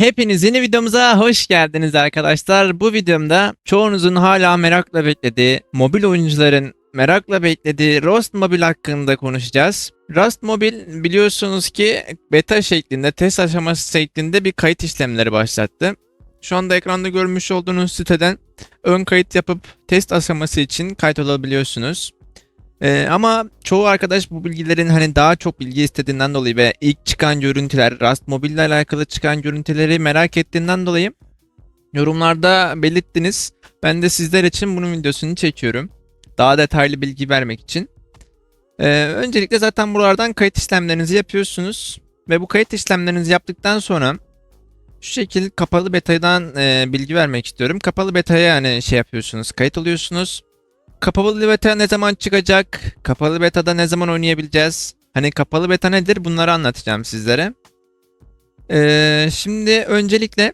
Hepiniz yeni videomuza hoş geldiniz arkadaşlar. Bu videomda çoğunuzun hala merakla beklediği, mobil oyuncuların merakla beklediği Rust Mobile hakkında konuşacağız. Rust Mobile biliyorsunuz ki beta şeklinde, test aşaması şeklinde bir kayıt işlemleri başlattı. Şu anda ekranda görmüş olduğunuz siteden ön kayıt yapıp test aşaması için kayıt olabiliyorsunuz. Ee, ama çoğu arkadaş bu bilgilerin hani daha çok bilgi istediğinden dolayı ve ilk çıkan görüntüler, Rust Mobile ile alakalı çıkan görüntüleri merak ettiğinden dolayı yorumlarda belirttiniz. Ben de sizler için bunun videosunu çekiyorum. Daha detaylı bilgi vermek için. Ee, öncelikle zaten buralardan kayıt işlemlerinizi yapıyorsunuz. Ve bu kayıt işlemlerinizi yaptıktan sonra şu şekil kapalı betadan e, bilgi vermek istiyorum. Kapalı betaya yani şey yapıyorsunuz, kayıt oluyorsunuz. Kapalı beta ne zaman çıkacak? Kapalı betada ne zaman oynayabileceğiz? Hani kapalı beta nedir? Bunları anlatacağım sizlere. Ee, şimdi öncelikle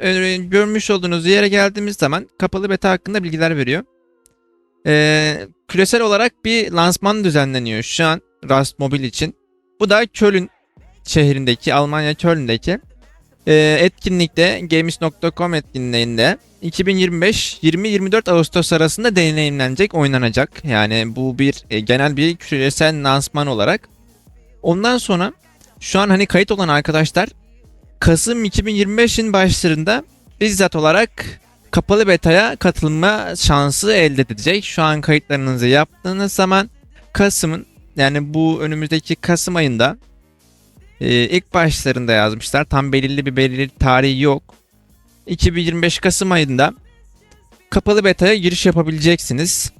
e, görmüş olduğunuz yere geldiğimiz zaman kapalı beta hakkında bilgiler veriyor. Ee, küresel olarak bir lansman düzenleniyor şu an Rust Mobile için. Bu da Köln şehrindeki, Almanya Köln'deki e, etkinlikte Games.com etkinliğinde 2025-20-24 Ağustos arasında deneyimlenecek, oynanacak. Yani bu bir e, genel bir küresel lansman olarak. Ondan sonra şu an hani kayıt olan arkadaşlar Kasım 2025'in başlarında bizzat olarak kapalı beta'ya katılma şansı elde edecek. Şu an kayıtlarınızı yaptığınız zaman Kasım'ın yani bu önümüzdeki Kasım ayında e, ilk başlarında yazmışlar. Tam belirli bir belirli tarihi yok. 2025 Kasım ayında kapalı beta'ya giriş yapabileceksiniz.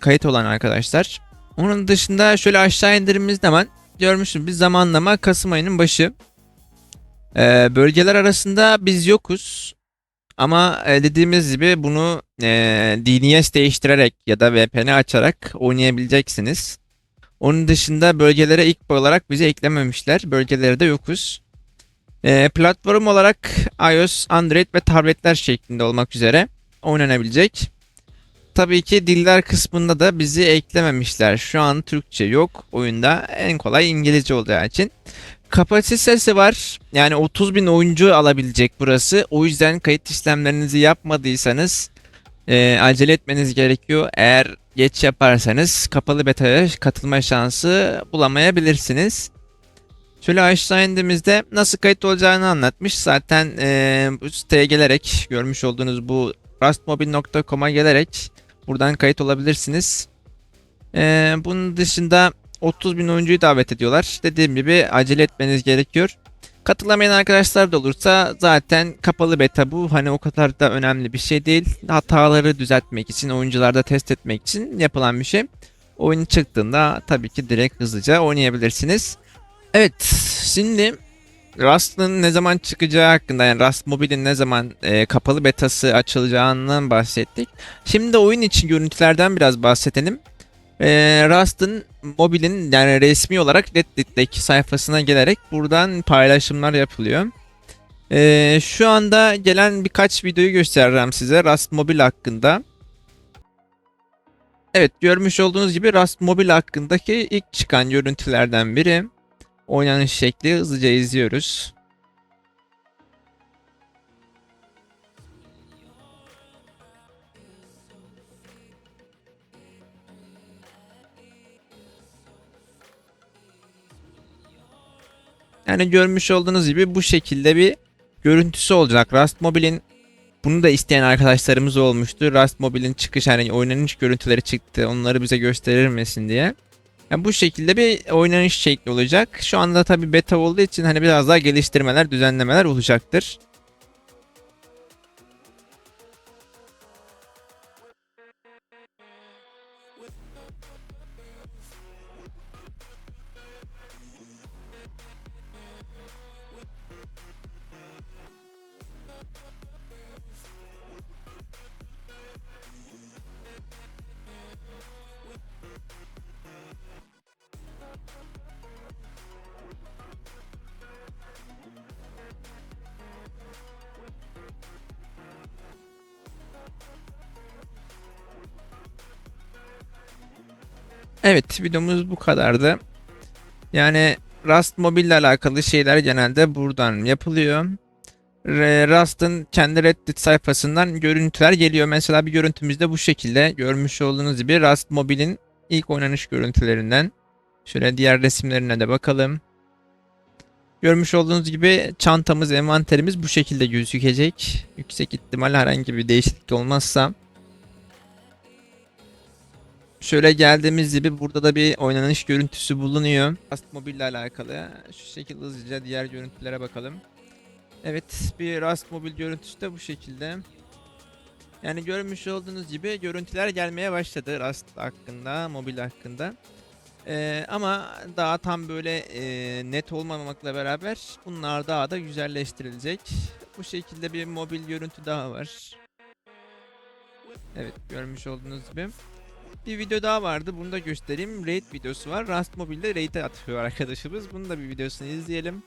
Kayıt olan arkadaşlar. Onun dışında şöyle aşağı indirdiğimiz zaman görmüşsünüz bir zamanlama Kasım ayının başı. Ee, bölgeler arasında biz yokuz. Ama e, dediğimiz gibi bunu e, DNS değiştirerek ya da VPN açarak oynayabileceksiniz. Onun dışında bölgelere ilk olarak bizi eklememişler. Bölgelerde yokuz. E, platform olarak iOS, Android ve tabletler şeklinde olmak üzere oynanabilecek. Tabii ki diller kısmında da bizi eklememişler. Şu an Türkçe yok. Oyunda en kolay İngilizce olacağı için. Kapasitesi var. Yani 30 bin oyuncu alabilecek burası. O yüzden kayıt işlemlerinizi yapmadıysanız e, acele etmeniz gerekiyor. Eğer geç yaparsanız kapalı beta'ya katılma şansı bulamayabilirsiniz. Şöyle aşağı indiğimizde nasıl kayıt olacağını anlatmış. Zaten e, bu siteye gelerek görmüş olduğunuz bu rustmobile.com'a gelerek buradan kayıt olabilirsiniz. E, bunun dışında 30 bin oyuncuyu davet ediyorlar. Dediğim gibi acele etmeniz gerekiyor. Katılamayan arkadaşlar da olursa zaten kapalı beta bu. Hani o kadar da önemli bir şey değil. Hataları düzeltmek için, oyuncularda test etmek için yapılan bir şey. Oyun çıktığında tabii ki direkt hızlıca oynayabilirsiniz. Evet, şimdi Rust'ın ne zaman çıkacağı hakkında yani Rust Mobile'in ne zaman e, kapalı betası açılacağından bahsettik. Şimdi oyun için görüntülerden biraz bahsedelim. E, Rust'ın mobilin yani resmi olarak Reddit'teki sayfasına gelerek buradan paylaşımlar yapılıyor. E, şu anda gelen birkaç videoyu göstereceğim size Rust Mobile hakkında. Evet görmüş olduğunuz gibi Rust Mobile hakkındaki ilk çıkan görüntülerden biri. Oynanış şekli hızlıca izliyoruz. Yani görmüş olduğunuz gibi bu şekilde bir görüntüsü olacak. Rust Mobile'in bunu da isteyen arkadaşlarımız olmuştu. Rust Mobile'in çıkış hani oynanış görüntüleri çıktı. Onları bize gösterir misin diye. Yani bu şekilde bir oynanış şekli olacak. Şu anda tabi beta olduğu için hani biraz daha geliştirmeler, düzenlemeler olacaktır. Evet videomuz bu kadardı. Yani Rust Mobile ile alakalı şeyler genelde buradan yapılıyor. Rust'ın kendi Reddit sayfasından görüntüler geliyor. Mesela bir görüntümüz de bu şekilde. Görmüş olduğunuz gibi Rust Mobile'in ilk oynanış görüntülerinden. Şöyle diğer resimlerine de bakalım. Görmüş olduğunuz gibi çantamız, envanterimiz bu şekilde gözükecek. Yüksek ihtimal herhangi bir değişiklik olmazsa. Şöyle geldiğimiz gibi burada da bir oynanış görüntüsü bulunuyor. Rust Mobile ile alakalı. Şu şekilde hızlıca diğer görüntülere bakalım. Evet bir Rust Mobile görüntüsü de bu şekilde. Yani görmüş olduğunuz gibi görüntüler gelmeye başladı Rust hakkında, mobil hakkında. Ee, ama daha tam böyle e, net olmamakla beraber bunlar daha da güzelleştirilecek. Bu şekilde bir mobil görüntü daha var. Evet görmüş olduğunuz gibi. Bir video daha vardı bunu da göstereyim. Raid videosu var. Rust Mobile'de raid'e atıyor arkadaşımız. Bunu da bir videosunu izleyelim.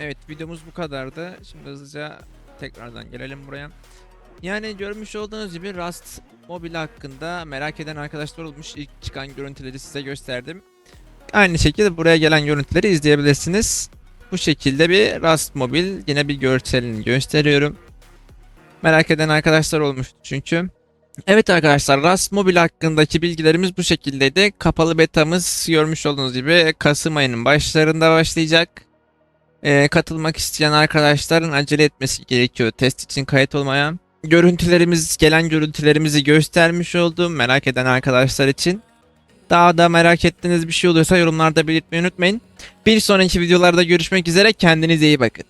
Evet videomuz bu kadardı. Şimdi hızlıca tekrardan gelelim buraya. Yani görmüş olduğunuz gibi Rust Mobile hakkında merak eden arkadaşlar olmuş. İlk çıkan görüntüleri size gösterdim. Aynı şekilde buraya gelen görüntüleri izleyebilirsiniz. Bu şekilde bir Rust Mobile yine bir görselini gösteriyorum. Merak eden arkadaşlar olmuş çünkü. Evet arkadaşlar Rust Mobile hakkındaki bilgilerimiz bu şekildeydi. Kapalı betamız görmüş olduğunuz gibi Kasım ayının başlarında başlayacak. Ee, katılmak isteyen arkadaşların acele etmesi gerekiyor test için kayıt olmaya. Görüntülerimiz, gelen görüntülerimizi göstermiş oldum merak eden arkadaşlar için. Daha da merak ettiğiniz bir şey olursa yorumlarda belirtmeyi unutmayın. Bir sonraki videolarda görüşmek üzere kendinize iyi bakın.